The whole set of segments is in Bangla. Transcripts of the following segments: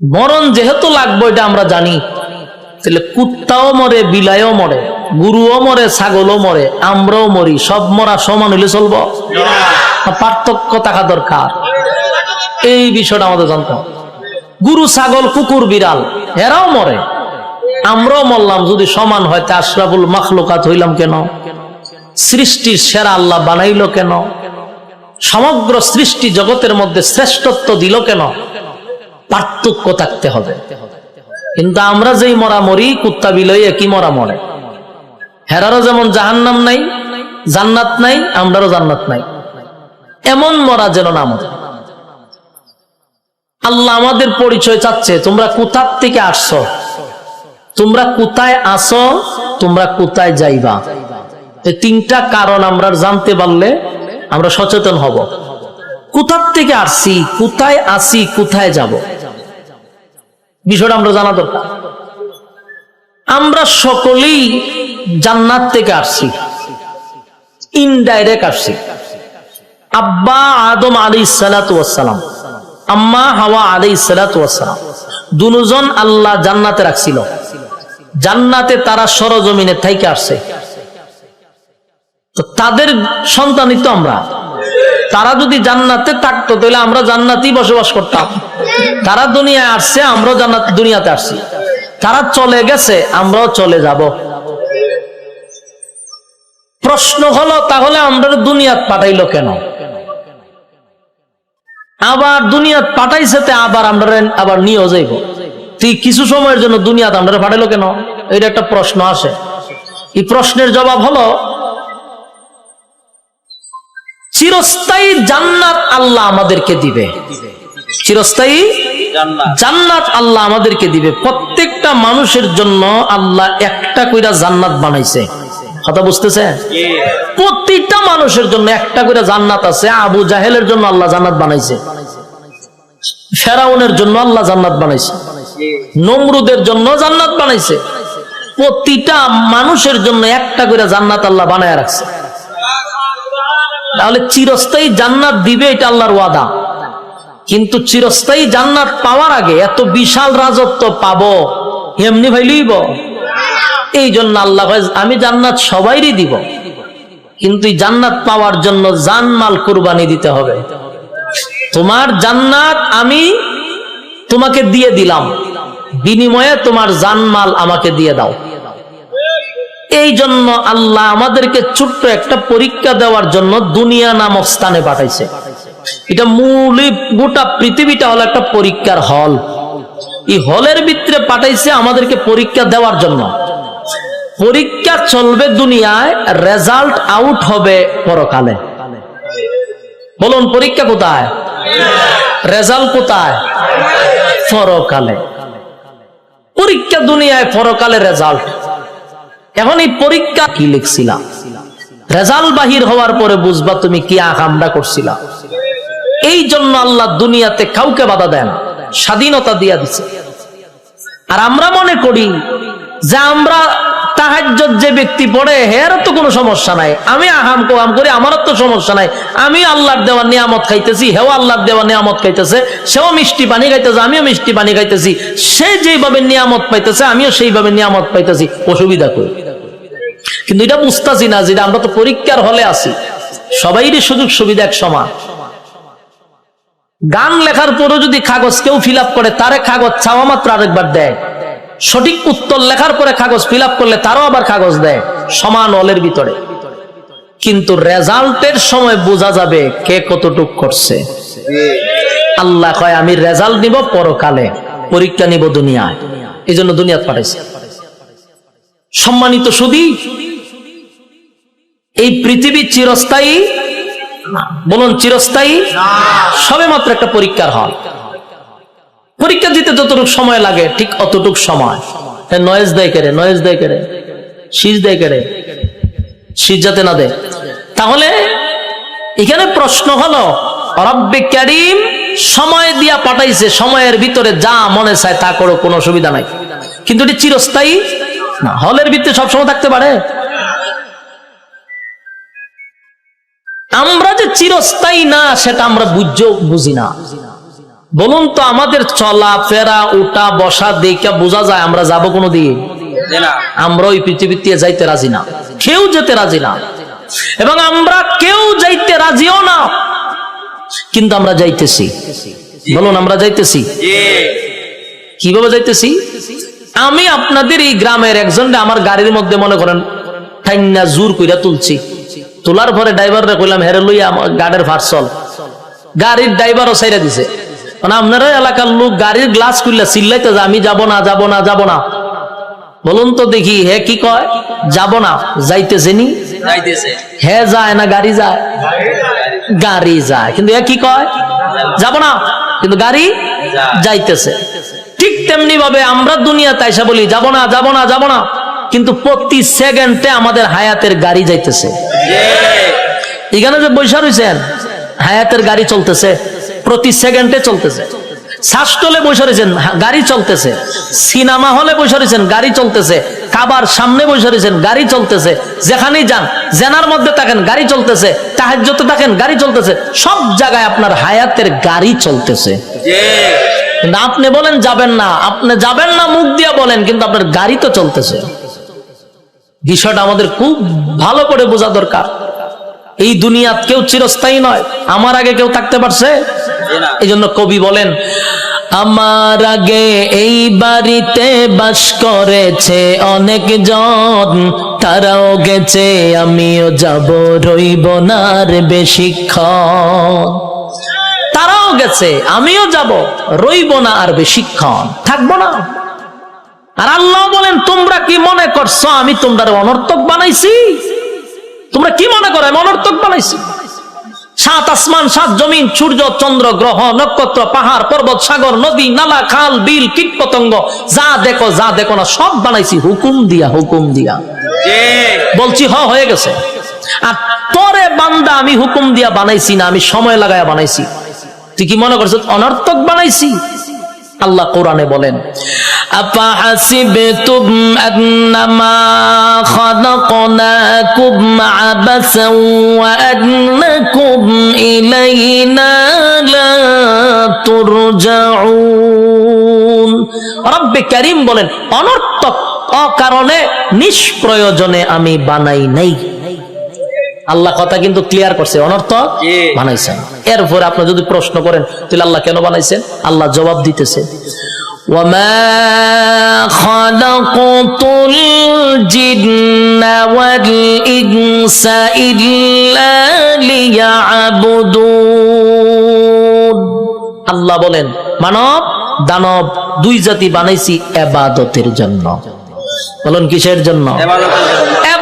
মরণ যেহেতু লাগবে এটা আমরা জানি। তাহলে কুত্তাও মরে বিলাইও মরে গুরুও মরে ছাগলও মরে আমরাও মরি সব মরা সমান হইলে চলবো? পার্থক্য থাকা দরকার। এই বিষয়টা আমাদের জানতে গুরু ছাগল কুকুর বিড়াল এরাও মরে। আমরাও মরলাম যদি সমান হয় তা আশরাফুল মাখলুকাত হইলাম কেন? সৃষ্টির সেরা আল্লাহ বানাইলো কেন? সমগ্র সৃষ্টি জগতের মধ্যে শ্রেষ্ঠত্ব দিল কেন? পার্থক্য থাকতে হবে। কিন্তু আমরা যেই মরা মরি, কুত্তা বিলই একই মরা মরে। হেরারও যেমন জাহান্নাম নাই, জান্নাত নাই, আমরারও জান্নাত নাই। এমন মরা যেন না আমাদের আল্লাহ আমাদের পরিচয় চাচ্ছে, তোমরা কোথার থেকে আসছো? তোমরা কোথায় আসো, তোমরা কোথায় যাইবা? এই তিনটা কারণ আমরা জানতে পারলে আমরা সচেতন হব। কোথার থেকে আসছি, কোথায় আসি কোথায় যাব? বিষয়টা আমরা জানা দরকার। আমরা সকলেই জান্নাত থেকে আসছি ইনডাইরেক্ট আসছি। আব্বা আদম আলী সালাতাম আম্মা হাওয়া আলী সালাতাম দুজন আল্লাহ জান্নাতে রাখছিল। জান্নাতে তারা সরজমিনে থাইকে আসছে। তাদের সন্তানই তো আমরা। তারা যদি জান্নাতে থাকতো, তাহলে আমরা জান্নাতেই বসবাস করতাম। তারা দুনিয়ায় আসছে, আমরাও জান্নাত, দুনিয়াতে আসছি। তারা চলে গেছে, আমরাও চলে যাব। প্রশ্ন হলো, তাহলে আমরা দুনিয়াত পাঠাইলো কেন? আবার দুনিয়াত পাঠাইছে আবার আমরা আবার নিয়েও যাইব। তুই কিছু সময়ের জন্য দুনিয়াতে আমরা পাঠাইলো কেন? এটা একটা প্রশ্ন আসে। এই প্রশ্নের জবাব হলো চিরস্থায়ী জান্নাত আল্লাহ আমাদেরকে দিবে। চিরস্থায়ী জান্নাত আল্লাহ আমাদেরকে দিবে। প্রত্যেকটা মানুষের জন্য আল্লাহ একটা কইরা জান্নাত বানাইছে। কথা বুঝতেছে প্রতিটা মানুষের জন্য একটা করে জান্নাত আছে। আবু জাহেলের জন্য আল্লাহ জান্নাত বানাইছে। ফেরাউনের জন্য আল্লাহ জান্নাত বানাইছে। নমরুদের জন্য জান্নাত বানাইছে। প্রতিটা মানুষের জন্য একটা করে জান্নাত আল্লাহ বানায় রাখছে। তাহলে চিরস্থায়ী জান্নাত দিবে এটা আল্লাহর ওয়াদা। কিন্তু চিরস্থায়ী জান্নাত পাওয়ার আগে এত বিশাল রাজত্ব পাবো, এমনি ভাই লইব এই জন্য আল্লাহ আমি জান্নাত সবাইরই দিব। কিন্তু জান্নাত পাওয়ার জন্য জানমাল কুরবানি দিতে হবে। তোমার জান্নাত আমি তোমাকে দিয়ে দিলাম। বিনিময়ে তোমার জানমাল আমাকে দিয়ে দাও। এই জন্য আল্লাহ আমাদেরকে ছোট্ট একটা পরীক্ষা দেওয়ার জন্য দুনিয়া নামক স্থানে পাঠাইছে। এটা মূলই গোটা পৃথিবীটা হলো একটা পরীক্ষার হল। এই হলের ভিতরে পাঠাইছে আমাদেরকে পরীক্ষা দেওয়ার জন্য। পরীক্ষা চলবে দুনিয়ায় রেজাল্ট আউট হবে পরকালে। বলুন, পরীক্ষা কোথায়? রেজাল্ট কোথায়? পরকালে। পরীক্ষা দুনিয়ায়, পরকালে রেজাল্ট এখন এই পরীক্ষা কি লিখছিলাম রেজাল্ট বাহির হওয়ার পরে বুঝবা তুমি কি আকামটা করছিলা। এই জন্য আল্লাহ দুনিয়াতে কাউকে বাধা দেন স্বাধীনতা দিয়া দিছে। আর আমরা মনে করি যে আমরা তাহাজ্জত যে ব্যক্তি পড়ে, হের তো কোনো সমস্যা নাই। আমি আহাম কোয়াম করি, আমারও তো সমস্যা নাই। আমি আল্লাহর দেওয়া নিয়ামত খাইতেছি, হেও আল্লাহর দেওয়া নিয়ামত খাইতেছে, সেও মিষ্টি পানি খাইতেছে, আমিও মিষ্টি পানি খাইতেছি। সে যেভাবে নিয়ামত পাইতেছে, আমিও সেইভাবে নিয়ামত পাইতেছি। অসুবিধা করি কিন্তু এটা বুঝতেছি না যেটা আমরা তো পরীক্ষার হলে আছি। সবাইরই সুযোগ সুবিধা এক সমান। গান লেখার পরও যদি কাগজ কেউ ফিল করে, তারে কাগজ চাওয়া মাত্র আরেকবার দেয়। সঠিক উত্তর লেখার পরে কাগজ ফিল করলে তারও আবার কাগজ দেয়, সমান অলের ভিতরে। কিন্তু রেজাল্টের সময় বোঝা যাবে কে কতটুক করছে। আল্লাহ কয়, আমি রেজাল্ট নিব পরকালে, পরীক্ষা নিব দুনিয়ায়। এই জন্য দুনিয়াত পাঠাইছে। সম্মানিত সুদী এই পৃথিবী চিরস্থায়ী? বলুন চিরস্থায়ী? সবে মাত্র একটা পরীক্ষার হল। পরীক্ষা দিতে যতটুকু সময় লাগে ঠিক অতটুক সময়। নয়েজ দেয় কেড়ে নয়েজ দেয় কেড়ে শীষ দেয় কেড়ে শীষ যাতে না দেয়। তাহলে এখানে প্রশ্ন হলো রব্বে ক্যারিম সময় দিয়া পাঠাইছে সময়ের ভিতরে যা মনে চায় তা করো কোনো অসুবিধা নাই। কিন্তু এটি চিরস্থায়ী? না। হলের ভিতরে সবসময় থাকতে পারে। আমরা যে চিরস্থায়ী না সেটা আমরা বুঝছেও বুঝি না। বলুন তো আমাদের চলা ফেরা উঠা বসা দেখা বোঝা যায় আমরা যাব কোনো দিয়ে আমরা ওই পৃথিবীতে যাইতে রাজি না। কেউ যেতে রাজি না। এবং আমরা কেউ যাইতে রাজিও না। কিন্তু আমরা যাইতেছি। বলুন আমরা যাইতেছি? কীভাবে যাইতেছি? আমি আপনাদের এই গ্রামের একজন আমার গাড়ির মধ্যে মনে করেন ঠাইনা জোর কইরা তুলছি। তোলার পরে ড্রাইভাররা কইলাম হেরে লইয়া গাড়ির ভার্সল গাড়ির ড্রাইভারও সাইরা দিছে। মানে আপনারা এলাকার লোক গাড়ির গ্লাস খুললে চিল্লাইতে যে আমি যাব না যাব না যাব না। বলুন তো দেখি হে কি কয়? যাব না যাইতেছে নি? হে যায় না গাড়ি যায়। গাড়ি যায়। কিন্তু হে কি কয়? যাব না। কিন্তু গাড়ি যাইতেছে। ঠিক তেমনি ভাবে আমরা দুনিয়াতে আইসা বলি যাব না যাব না যাব না। কিন্তু প্রতি সেকেন্ডে আমাদের হায়াতের গাড়ি যাইতেছে। এখানে যে বৈশা রয়েছেন হায়াতের গাড়ি চলতেছে, প্রতি সেকেন্ডে চলতেছে। বসে রয়েছেন গাড়ি চলতেছে। সিনেমা হলে বসে রয়েছেন গাড়ি চলতেছে। কাবার সামনে বসে রয়েছেন গাড়ি চলতেছে। যেখানেই যান, জেনার মধ্যে থাকেন, গাড়ি চলতেছে। তাহাজ্যতে থাকেন, গাড়ি চলতেছে। সব জায়গায় আপনার হায়াতের গাড়ি চলতেছে। আপনি বলেন, যাবেন না। আপনি যাবেন না, মুখ দিয়ে বলেন, কিন্তু আপনার গাড়ি তো চলতেছে। বিষয়টা আমাদের খুব ভালো করে বোঝা দরকার। এই দুনিয়াত কেউ চিরস্থায়ী নয়, আমার আগে কেউ থাকতে পারছে? এই জন্য কবি বলেন, আমার আগে এই বাড়িতে বাস করেছে অনেক জন তারাও গেছে, আমিও যাব রইব না আর বেশিক্ষণ। তারাও গেছে, আমিও যাব রইব না আর বেশিক্ষণ। থাকব না? আর আল্লাহ বলেন, তোমরা কি মনে করছ আমি তোমরা অনর্থক বানাইছি? তোমরা কি মনে করো আমি অনর্থক বানাইছি? সাত আসমান, সাত জমিন, সূর্য, চন্দ্র, গ্রহ, নক্ষত্র, পাহাড়, পর্বত, সাগর, নদী, নালা, খাল, বিল, কীট পতঙ্গ, যা দেখো যা দেখো না, সব বানাইছি, হুকুম দিয়া হুকুম দিয়া। বলছি, হ, হয়ে গেছে। আর তোরে বান্দা আমি হুকুম দিয়া বানাইছি না, আমি সময় লাগায়া বানাইছি। তুই কি মনে করছ অনর্থক বানাইছি? আল্লাহ কোরআনে বলেন أفحسبتم أنما خلقناكم عبثا وأنكم إلينا لا ترجعون রব্বে করিম বলেন অনর্থক অকারণে নিষ্প্রয়োজনে আমি বানাই নাই আল্লাহ কথা কিন্তু ক্লিয়ার করছে অনর্থক জি। বানাইছেন এরপর আপনি যদি প্রশ্ন করেন তাহলে আল্লাহ কেন বানাইছেন আল্লাহ জবাব দিতেছে وما خلقت الجن والإنس إلا ليعبدون আল্লাহ বলেন মানব দানব দুই জাতি বানাইছি এবাদতের জন্য বলুন কিসের জন্য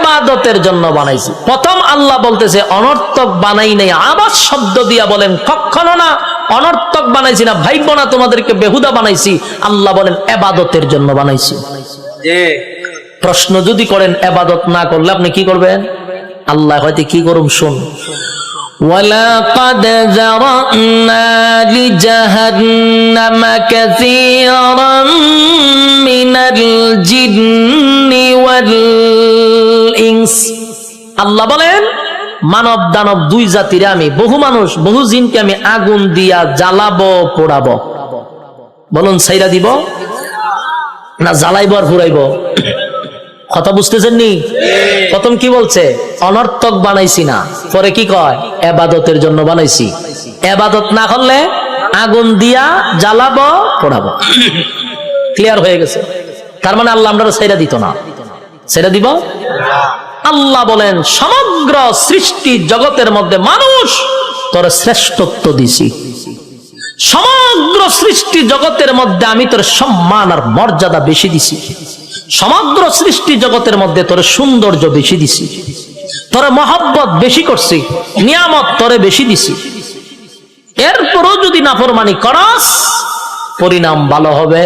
এবাদতের জন্য বানাইছি। প্রথম আল্লাহ বলতেছে অনর্থক বানাই নেই। আবার শব্দ দিয়া বলেন কখনো না অনর্থক বানাইছি না ভাইব না তোমাদেরকে বেহুদা বানাইছি। আল্লাহ বলেন এবাদতের জন্য বানাইছি। প্রশ্ন যদি করেন এবাদত না করলে আপনি কি করবেন? আল্লাহ হয়তো কি করুন শুন ولقد ذرأنا لجهنم كثيرا من الجن والإنس আল্লাহ বলেন মানব দানব দুই জাতিরে আমি বহু মানুষ বহু জিনকে আমি আগুন দিয়া জ্বালাবো পোড়াবো বলুন সাইরা দিব না জ্বালাইব আর ফুরাইব কথা বুঝতেছেন নি প্রথম কি বলছে? অনর্থক বানাইছি না। পরে কি কয়? এবাদতের জন্য বানাইছি। এবাদত না করলে আগুন দিয়া জ্বালাবো, পোড়াবো। ক্লিয়ার হয়ে গেছে। তার মানে আল্লাহ আমরা সেটা দিত না। সেটা দিব? আল্লাহ বলেন, সমগ্র সৃষ্টি জগতের মধ্যে মানুষ তোর শ্রেষ্ঠত্ব দিছি। সমগ্র সৃষ্টি জগতের মধ্যে আমি তোর সম্মান আর মর্যাদা বেশি দিছি। সমগ্র সৃষ্টি জগতের মধ্যে তোর সৌন্দর্য বেশি দিছি। তোর মহব্বত বেশি করছি, নিয়ামত তোরে বেশি দিছি। এরপরও যদি নাফরমানি করস, পরিণাম ভালো হবে।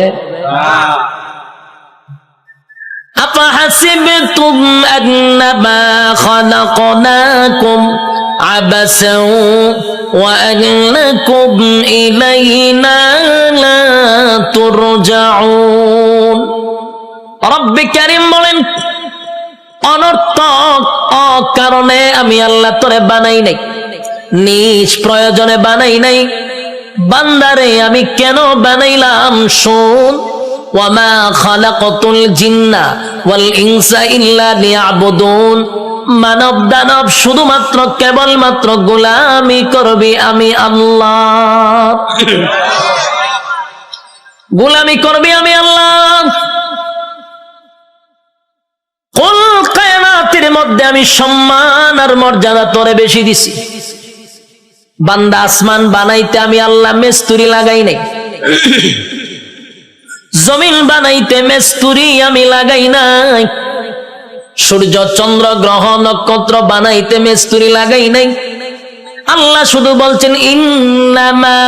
أفحسبتم أنما خلقناكم عبثا وأنكم إلينا لا ترجعون رب كريم বলেন অনর্থক অকারণে আমি আল্লাহ তোরে বানাই নাই নিজ প্রয়োজনে বানাই নাই বান্দারে আমি কেন বানাইলাম শোন মানব দানব শুধুমাত্র কেবলমাত্র গোলামি করবি আমি আল্লাহ। গোলামি করবি আমি আল্লাহ। কোন কায়নাতের মধ্যে আমি সম্মান আর মর্যাদা তোরে বেশি দিছি। বান্দা আসমান বানাইতে আমি আল্লাহ মেস্তুরি লাগাই নাই। জমিন বানাইতে মেস্তুরি আমি লাগাই নাই। সূর্য, চন্দ্র, গ্রহ, নক্ষত্র বানাইতে মেস্তুরি লাগাই নাই। আল্লাহ শুধু বলছেন, ইন্নামা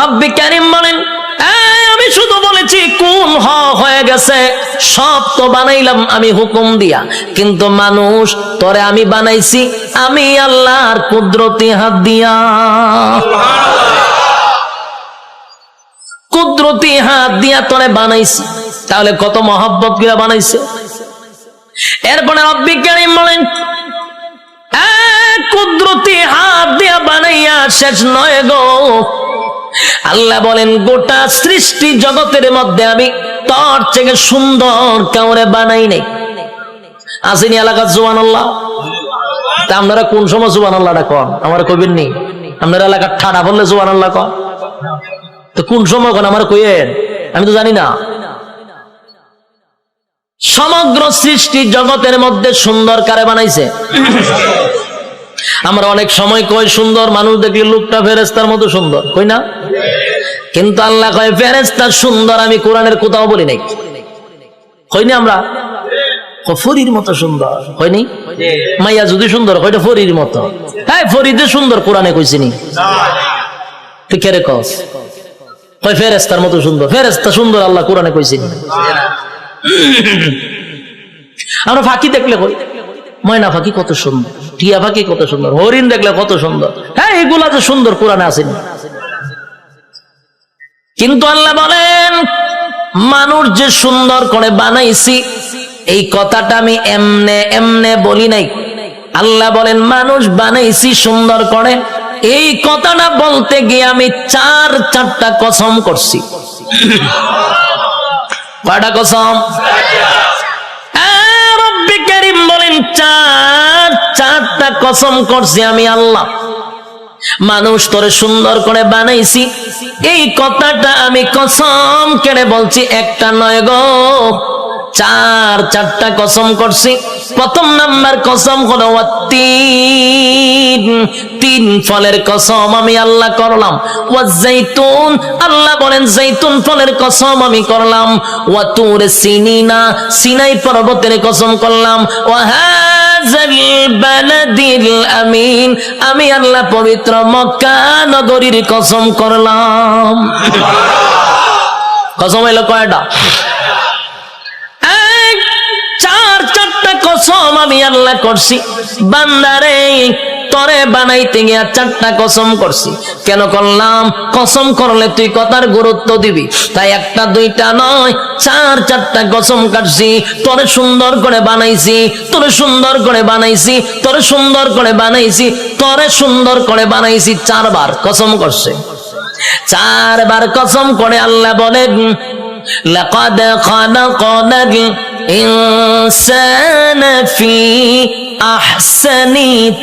রব্বি কারীম বলেন এই আমি শুধু বলেছি কোন হ হয়ে গেছে। সব তো বানাইলাম আমি হুকুম দিয়া। কিন্তু মানুষ, তরে আমি বানাইছি, আমি আল্লাহর কুদরতি হাত দিয়া। কুদরতি হাত দিয়া তোরে বানাইছি। তাহলে কত মহাব্বতগুলা বানাইছে। এরপরে কারিম বলেন কুদরতি হাত দিয়া বানাইয়া শেষ নয় গো। আল্লাহ বলেন, গোটা সৃষ্টি জগতের মধ্যে আমি তোর থেকে সুন্দর কাউরে বানাই নাই। আসেনি এলাকার জোয়ান আল্লাহ তা আপনারা কোন সময় জোয়ান আল্লাহটা কন? আমার কবির নেই আপনার এলাকার ঠাডা বললে জোয়ান আল্লাহ কন। তো কোন সময় কোন? আমার কইয়েন। আমি তো জানি না। সমগ্র সৃষ্টি জগতের মধ্যে সুন্দর কারে বানাইছে? আমরা অনেক সময় কই, সুন্দর মানুষ দেখলে লোকটা ফেরেস্তার মতো সুন্দর, কই না? কিন্তু আল্লাহ কয় ফেরেস্তা সুন্দর, আমি কোরআনের কোথাও বলি নাই। হয়নি আমরা? ফরির মতো সুন্দর। হয়নি মাইয়া যদি সুন্দর ফরির মতো। হ্যাঁ ফরিদে সুন্দর, কোরআনে কইছিনি তুই কেরে কস? কয় ফেরেস্তার মতো সুন্দর। ফেরেস্তা সুন্দর, আল্লাহ কোরআনে কইছিনি আমরা ফাঁকি দেখলে কই? ময়না ফাঁকি কত সুন্দর, টিয়া ফাঁকি কত সুন্দর, হরিণ দেখলে কত সুন্দর। হ্যাঁ এগুলা তো সুন্দর কোরআনে আসেনি কিন্তু আল্লাহ বলেন, মানুষ যে সুন্দর করে বানাইছি, এই কথাটা আমি এমনে এমনে বলি নাই। আল্লাহ বলেন, মানুষ বানাইছি সুন্দর করে, এই কথাটা বলতে গিয়ে আমি চার চারটা কসম করছি। কয়টা কসম? কারীম চাঁদ চার চারটা কসম করছি আমি আল্লাহ। মানুষ তোরে সুন্দর করে বানাইছি। এই কথাটা আমি কসম কেড়ে বলছি, একটা নয় গো। চার, চারটা কসম করছি। প্রথম নাম্বার কসম হলো তিন তিন ফলের কসম আমি আল্লাহ করলাম। ওয়া আল্লাহ বলেন জাইতুন ফলের কসম আমি করলাম। ওয়া তুর সিনিনা, সিনাই পর্বতের কসম করলাম। ওয়া আমিন। আমি আল্লাহ পবিত্র মক্কা নগরীর কসম করলাম। কসম হইল কয়টা? চার চারটা কসম আমি আল্লাহ করছি। বান্দারে তরে বানাইতে গিয়া চারটা কসম করছি। কেন করলাম? কসম করলে তুই কথার গুরুত্ব দিবি। তাই একটা দুইটা নয়, চার চারটা কসম কাটছি। তোরে সুন্দর করে বানাইছি, তোরে সুন্দর করে বানাইছি, তোরে সুন্দর করে বানাইছি, তোরে সুন্দর করে বানাইছি চারবার কসম করছে। চারবার কসম করে আল্লাহ বলেন, লাকাদ খালাকনাল الإنسان في أحسن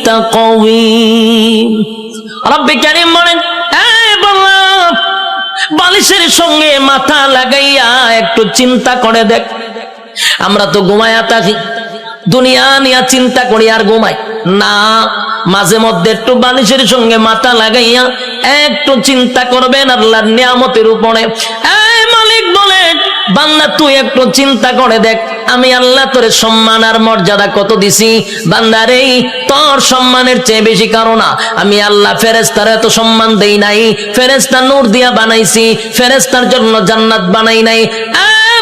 تقويم رب كريم বলেন এই বললাম বালিশের সঙ্গে মাথা লাগাইয়া একটু চিন্তা করে দেখ আমরা তো ঘুমায়া থাকি দুনিয়া নিয়ে চিন্তা করি আর ঘুমাই না মাঝে মধ্যে একটু বালিশের সঙ্গে মাথা লাগাইয়া একটু চিন্তা করবেন আল্লাহর নিয়ামতের উপরে এই মালিক বলে বান্দা, তুই একটু চিন্তা করে দেখ, আমি আল্লাহ তোর সম্মান আর মর্যাদা কত দিছি? বান্দারে তোর সম্মানের চেয়ে বেশি কারণ আমি আল্লাহ ফেরেস্তার এত সম্মান দেই নাই ফেরেস্তা নূর দিয়া বানাইছি ফেরেস্তার জন্য জান্নাত বানাই নাই।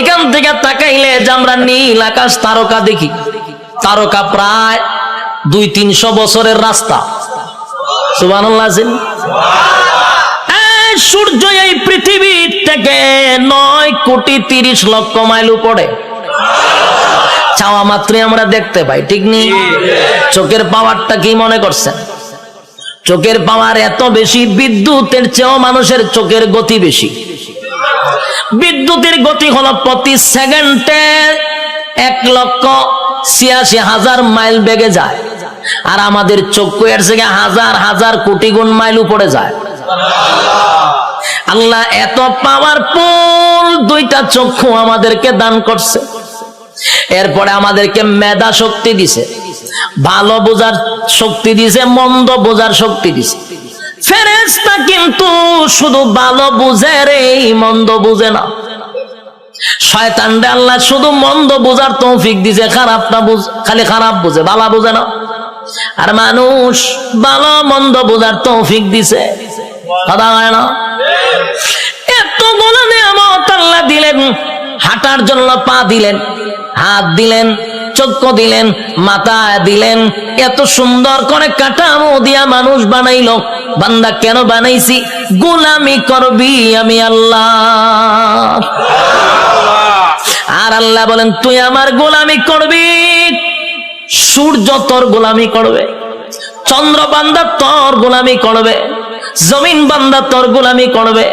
এখান থেকে তাকাইলে যে আমরা নীল আকাশ তারকা দেখি। তারকা প্রায় দুই তিনশো বছরের রাস্তা। আছেনি এই সূর্য এই পৃথিবীর থেকে নয় কোটি তিরিশ লক্ষ মাইল উপরে। চাওয়া মাত্রই আমরা দেখতে পাই, ঠিক নেই চোখের পাওয়ারটা কি মনে করছেন? চোখের পাওয়ার এত বেশি, বিদ্যুতের চেয়েও মানুষের চোখের গতি বেশি। বিদ্যুতের গতি হলো প্রতি সেকেন্ডে এক লক্ষ ছিয়াশি হাজার মাইল বেগে যায়। আর আমাদের চক্ষু এর থেকে হাজার হাজার কোটি গুণ মাইল উপরে যায়। আল্লাহ এত পাওয়ার পাওয়ারফুল দুইটা চক্ষু আমাদেরকে দান করছে। এরপরে আমাদেরকে মেধা শক্তি দিছে। ভালো বোঝার শক্তি দিছে, মন্দ বোঝার শক্তি দিছে। ফেরেস্তা কিন্তু শুধু ভালো বুঝে রে, মন্দ বুঝে না। শয়তান রে আল্লাহ শুধু মন্দ বোঝার তৌফিক দিছে খারাপটা বুঝ, খালি খারাপ বুঝে, ভালো বুঝে না। আর মানুষ ভালো মন্দ বোঝার তৌফিক দিছে। কথা হয় না? এতগুলো নিয়ামত আল্লাহ দিলেন, হাঁটার জন্য পা দিলেন, হাত দিলেন চক্ষু দিলেন, মাথা দিলেন, এত সুন্দর করে কাটামো দিয়া মানুষ বানাইলো। বান্দা কেন বানাইছি? গোলামি করবি আমি আল্লাহ। আর আল্লাহ বলেন, তুই আমার গোলামি করবি, সূর্য তোর গোলামি করবে, চন্দ্র বান্দা তোর গোলামি করবে, জমিন বান্দা তোর গোলামি করবে,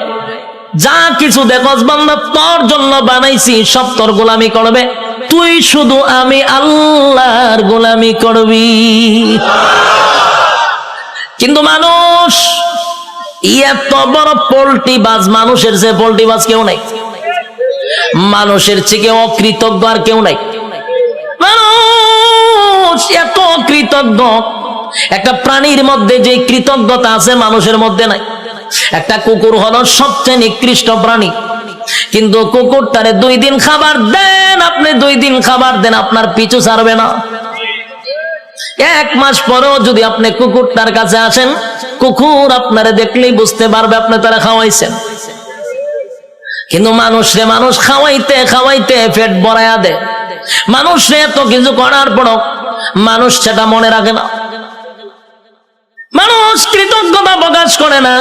যা কিছু দেখস বান্দা তোর জন্য বানাইছি, সব তোর গোলামি করবে। তুই শুধু আমি আল্লাহর গোলামি করবি। কিন্তু মানুষ, এত বড় পোল্ট্রি বাজ, মানুষের যে পোল্ট্রি বাজ কেউ নাই। মানুষের থেকে অকৃতজ্ঞ আর কেউ নাই। মানুষ এত কৃতজ্ঞ একটা প্রাণীর মধ্যে যে কৃতজ্ঞতা আছে মানুষের মধ্যে নাই। একটা কুকুর হলো সবচেয়ে নিকৃষ্ট প্রাণী। কিন্তু কুকুরটারে দুই দিন খাবার দেন, আপনি দুই দিন খাবার দেন, আপনার পিছু ছাড়বে না। এক মাস পরেও যদি আপনি কুকুরটার কাছে আসেন, কুকুর আপনারে দেখলেই বুঝতে পারবে আপনি তারা খাওয়াইছেন। কিন্তু মানুষরে মানুষ খাওয়াইতে খাওয়াইতে পেট বড়াইয়া দে মানুষরে এত কিছু করার পরও মানুষ সেটা মনে রাখে না। মানুষ কৃতজ্ঞতা প্রকাশ করে না।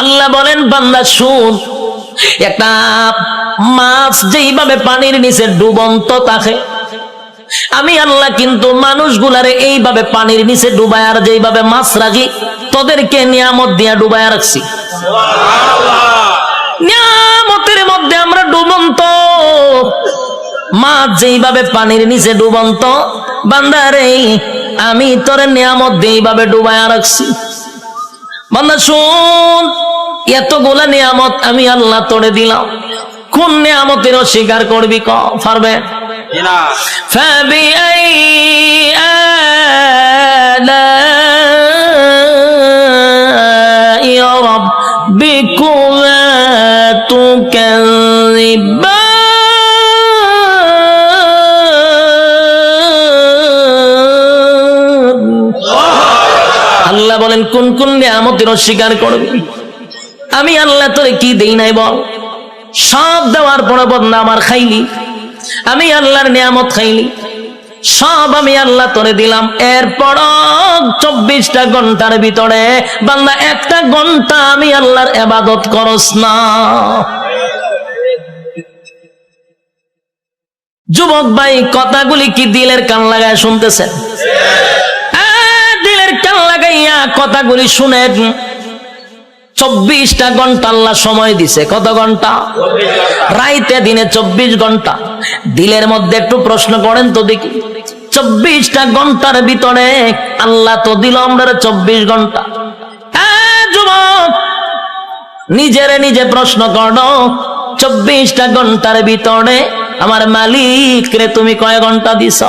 আল্লাহ বলেন, বান্দা, শুন। একটা মাছ যেইভাবে পানির নিচে ডুবন্ত থাকে, আমি আল্লাহ কিন্তু মানুষগুলারে এইভাবে পানির নিচে ডুবায় আর যেইভাবে মাছ রাখি, তোদেরকে নিয়ামত দিয়া ডুবায় রাখছি। নিয়ামতের মধ্যে আমরা ডুবন্ত। মাছ যেইভাবে পানির নিচে ডুবন্ত, বান্দারে, আমি তোর নিয়ামত দিয়ে এইভাবে ডুবায় রাখছি। বান্দা শুন এতগুলা নিয়ামত আমি আল্লাহ তোরে দিলাম কোন নিয়ামতের অস্বীকার করবি ক পারবে فبأي آلاء ربكما تكذبان আল্লাহ বলেন, কোন কোন নিয়ামতের অস্বীকার করবি? আমি আল্লাহ তোরে কি দেই নাই বল? সব দেওয়ার পরে বদনা আমার খাইলি। আমি আল্লাহর নিয়ামত খাইলি। সব আমি আল্লাহ তোরে দিলাম। এরপর চব্বিশটা ঘণ্টার ভিতরে বাংলা একটা ঘণ্টা আমি আল্লাহর এবাদত করস না। যুবক ভাই, কথাগুলি কি দিলের কান লাগায় শুনতেছেন? কান লাগাইয়া কথাগুলি শুনেন? চব্বিশটা ঘণ্টা আল্লাহ সময় দিছে। কত ঘণ্টা? রাইতে দিনে চব্বিশ ঘণ্টা। দিলের মধ্যে একটু প্রশ্ন করেন তো দেখি। চব্বিশটা ঘণ্টার ভিতরে আল্লাহ তো দিল আমরা চব্বিশ ঘণ্টা। যুবক, নিজেরে নিজে প্রশ্ন করো। চব্বিশটা ঘণ্টার ভিতরে আমার মালিক রে তুমি কয় ঘণ্টা দিছ?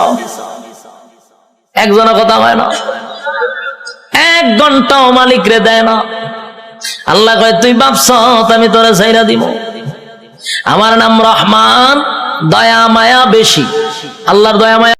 একজনের কথা হয় না। এক ঘন্টাও মালিক রে দেয় না। আল্লাহ কয়, তুই ভাবছ আমি তোরা সাইরা দিব? আমার নাম রহমান, দয়া, মায়া বেশি। আল্লাহর দয়া, মায়া